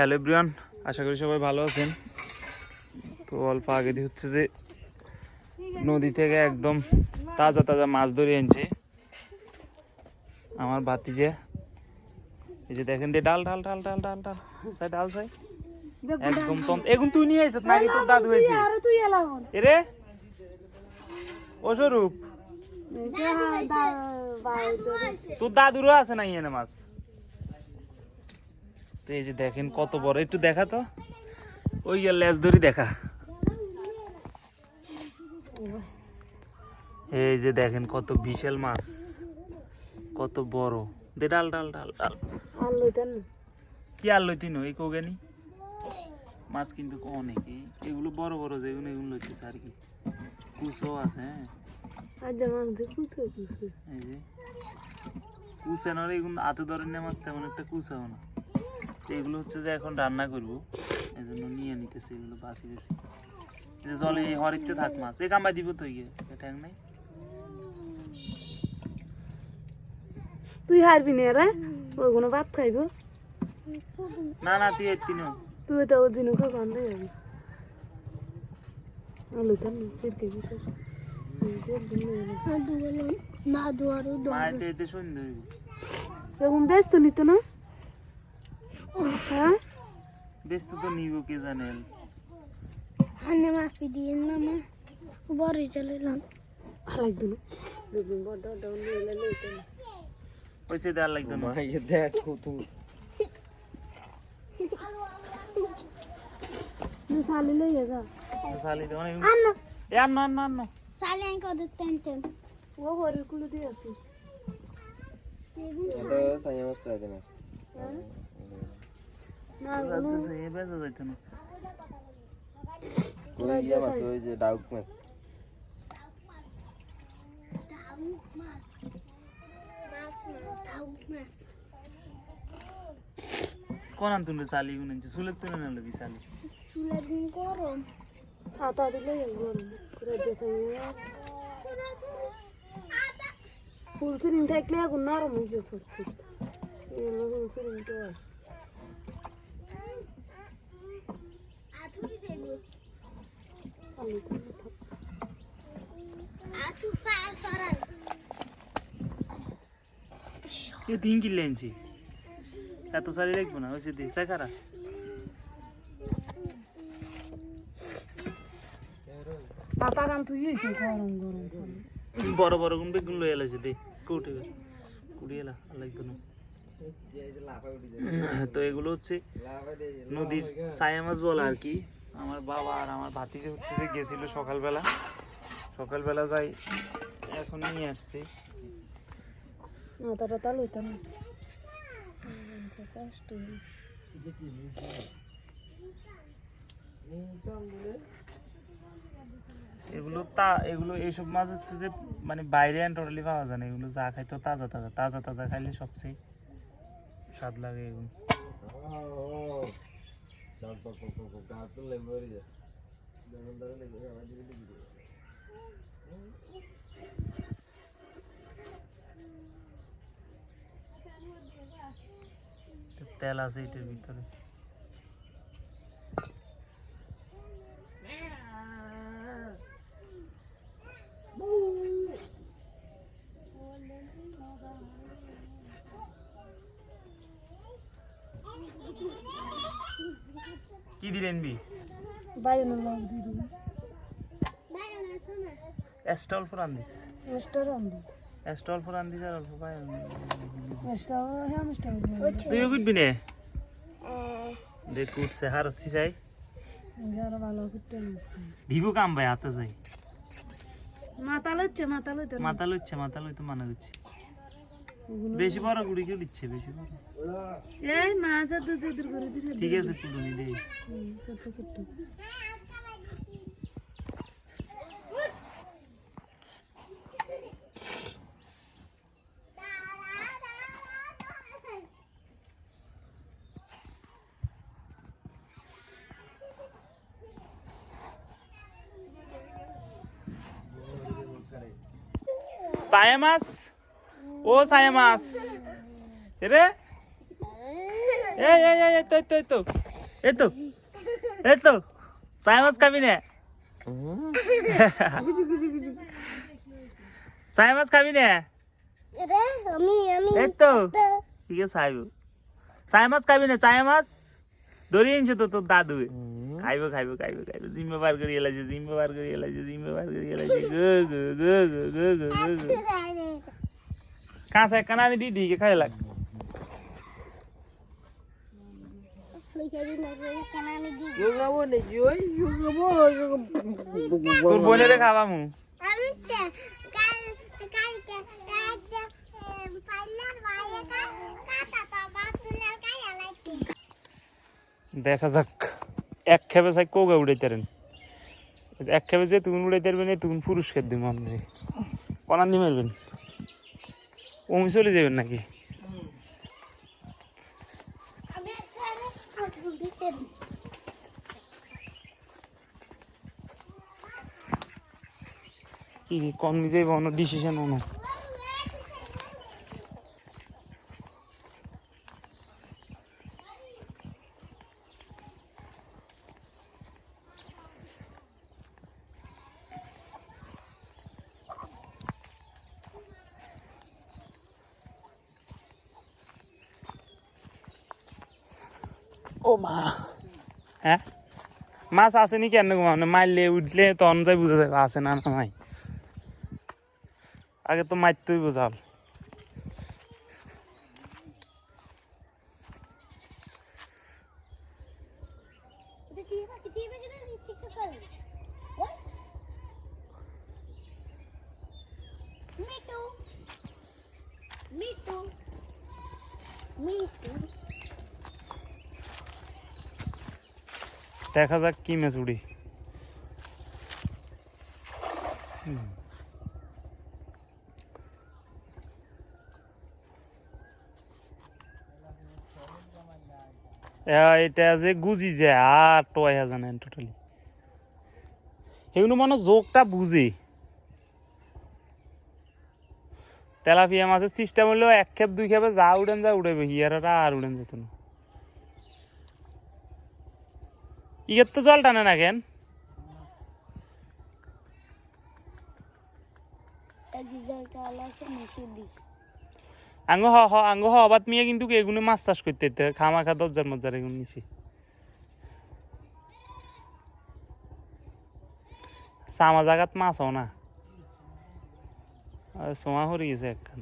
Hello Brian আশা করি সবাই ভালো আছেন। তো অল্প আগে দিয়ে হচ্ছে যে নদী থেকে একদম তাজা তাজা মাছ ধরে এনেছে। আমার ভাতিজে এই যে দেখেন দে ডাল ডাল ডাল ডাল ডাল ডাল সাই ডাল সাই। একদম তম এগুন তুই নিয়ে আইছত নাকি তোর দাদু হয়েছে। আর তুই এলাম। এরে ও স্বরূপ। তোর দাদুরও আছে না এনে মাছ? তো এই যে দেখেন কত বড়। একটু দেখা তো। ওই লেজ ধরি দেখা। এই যে দেখেন কত বিশাল মাছ। কত বড়। দে ডাল ডাল ডাল ডাল। লইতেন কি আর লইতি নো? এই কোগানি মাছ কিন্তু অনেক। এই- এগুলো বড় বড় যেগুলো এগুলো লইতেছে আর কি। কুচও আছে হ্যাঁ। কুচো এই যে। কুচে নয় এগুলো হাতে ধরে নিয়ে মাছ তেমন একটা কুচাও না। তো এগুলো হচ্ছে যে এখন রান্না করব। এই জন্য নিয়ে নিতেছে এগুলো বাসি বেশি জলে এই হরিতে থাক মাছ। এই কামাই দিব তো গিয়ে ট্যাং নাই। তুই হারবি না রে? ওগুলো ভাত খাইব। না না তুই এর তিনও তুই তো ওই দিন খাও কান যাবি। আর লইতেন না সিরকে দিতে মায়েতে এতে সন্ধ্যে এরকম ব্যস্ত নিত না? হ্যাঁ ব্যস্ত তো নিব কে জানে। হানে মাফি দিয়ে মামা বড় চালাইলাম লাগতো না দেখুন বড় ডাউন নিয়ে লইতেন পয়সা দেওয়ার লাগতো না তুই সালি লই যা শালি তো অনেক আন্না এ আন্ন আন্ন আন্ন সালে আমি কত টানতাম ও হরির কুলো দিয়ে আছে। না যাচ্ছে এ বেজা যাইতো না মাছ মাছ ধাউক মাছ কোন আনতুন চালি গুনেছে সুলের তুলে নিল বিশালি চুলের দিন গরম হাতা দিলে গরম রাজ্য সঙ্গে ফুলসিরিং থাকলে এখন নরম হয়েছে সত্যি এগুলো ফুলসিরিংটা আথুরি দেব আলু তিন কিনলে আনছি এত সারি লাগবো না ওই দি সাকারা পাতা গান তুই গরম গরম বড় বড় গুণ বেগুন লই এলাছে দে কোটে কুড়ি এলা লাগতো না তো এগুলো হচ্ছে নদীর ছায়া মাছ বলা আর কি। আমার বাবা আর আমার ভাতিজে হচ্ছে যে গেছিল সকালবেলা। সকালবেলা যাই এখন নিয়ে আসছি। মাথাটা তালু হইতাম কষ্ট এগুলো তা এগুলো এইসব মাছ হচ্ছে যে মানে বাইরে টোটালি পাওয়া যায় না। এগুলো যা খাই তো তাজা তাজা তাজা তাজা খাইলে সবচেয়ে স্বাদ লাগে এগুলো তেল আছে এটার ভিতরে কি দিলেন বি বাইনের লগ দিয়ে দিবি। ভাই না শোনা স্টল ফর আনদিস। মিস্টার আন্দি স্টল ফর আনদিস আর অল্প হ্যাঁ মিস্টার তুই নে? দেখ উঠছে হার সিসাই যারা ভালো করতে ভিভু কাম ভাই হাতে যাই। মাথা লইছে মাথা লইতে মাথা লইছে মাথা লইতে মানা করছে বেশি বড় গুড়ি কেউ দিচ্ছে বেশি বড়। এই মাছ আর দুধ দুধ করে দিলে। ঠিক আছে কুলুনি দে ছোট ও সায়া মাছ রে? এই এই এই তো তো তো এই তো এই তো চাই মাছ খাবি না। কিছু মাছ খাবি না। এই তো ঠিক আছে খাইব চাই মাছ খাবি না চাই মাছ ধরে আনছে তো তোর দাদু। খাইব খাইব খাইব খাইব। জিম্মে বার করে এলাইছে জিম্মে বার করে এলাইছে জিম্মে বার করে এলাইছে। গো গো গো গো গো গো গো। કાંસા કનાની દીદી કે ખાઈ લાગ তোর বোনেরে খাওয়ামু আমি দেখা যাক। এক খেপে চাই কোগা উড়াইতারেন এক খেপে যে তুমি উড়াইতে পারবেন তুমি পুরস্কার দিব আপনি। কনান দিয়ে মারবেন। ওমি চলে যাবেন নাকি? কি কম নিজেই বনো ডিসিশন অনু মা হ্যাঁ মাছ আসেনি কেন গো মানে মারলে উঠলে তখন যাই বুঝা যাবে আসে না না নাই? আগে তো মারতেই বোঝাল এটা কি হবে কি হবে কি ঠিক তো করে ওই মিটু মিটু মিটু দেখা যাক কি ম্যাচ উড়ি। এটা যে গুজি যে, আর টয় জানেন টোটালি সেগুলো মানে জোকটা বুঝে তেলাপিয়া মাছের সিস্টেম হলো এক খেপ, দুই খেপে যা উড়েন যা উড়াবে হিয়ারা আর উড়েন যেত না। ইয়ের তো জল টানে না কেন? আঙ্গ হ হ আঙ্গ হ অবাত মিয়া কিন্তু এগুলো মাছ চাষ করতে হইতে খামা খা দরজার মজ্জার এগুলো নিছি। সামা জাগাত মাছ হও না। সোমা হরি গেছে একখান।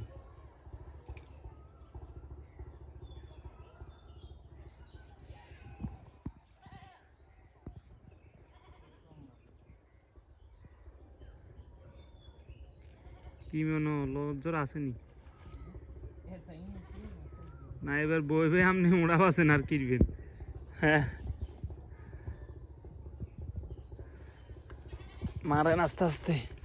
হলো আসেনি। না, এবার বই বই আপনি উড়া পাচ্ছেন আর কিনবেন। হ্যাঁ। মারেন আস্তে আস্তে।